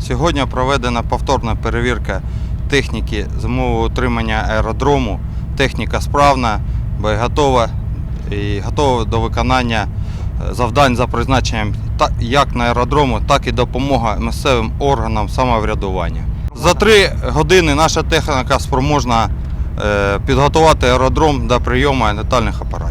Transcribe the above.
Сьогодні проведена повторна перевірка техніки зимового утримання аеродрому. Техніка справна, боєготова і готова до виконання е, завдань за призначенням як на аеродрому, так і допомога місцевим органам самоврядування. За три години наша техніка спроможна е, підготувати аеродром до прийому летальних апаратів.